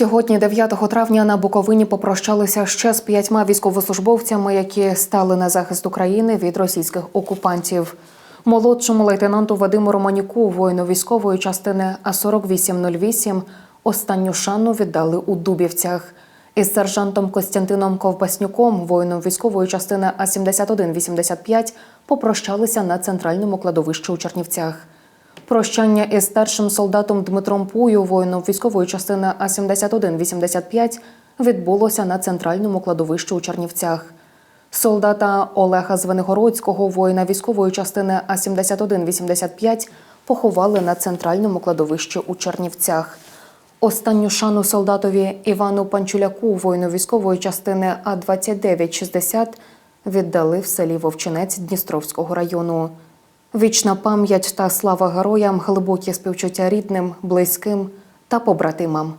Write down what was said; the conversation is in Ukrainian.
Сьогодні, 9 травня, на Буковині попрощалися ще з п'ятьма військовослужбовцями, які стали на захист України від російських окупантів. Молодшому лейтенанту Вадиму Романюку, воїну військової частини А 4808 останню шану віддали у Дубівцях. Із сержантом Костянтином Ковбаснюком, воїном військової частини А 7185 попрощалися на центральному кладовищі у Чернівцях. Прощання із старшим солдатом Дмитром Пую, воїном військової частини А 7185 відбулося на центральному кладовищі у Чернівцях. Солдата Олега Звенигородського, воїна військової частини А 7185 поховали на центральному кладовищі у Чернівцях. Останню шану солдатові Івану Панчуляку, воїну військової частини А 2960 віддали в селі Вовчинець Дністровського району. Вічна пам'ять та слава героям, глибокі співчуття рідним, близьким та побратимам.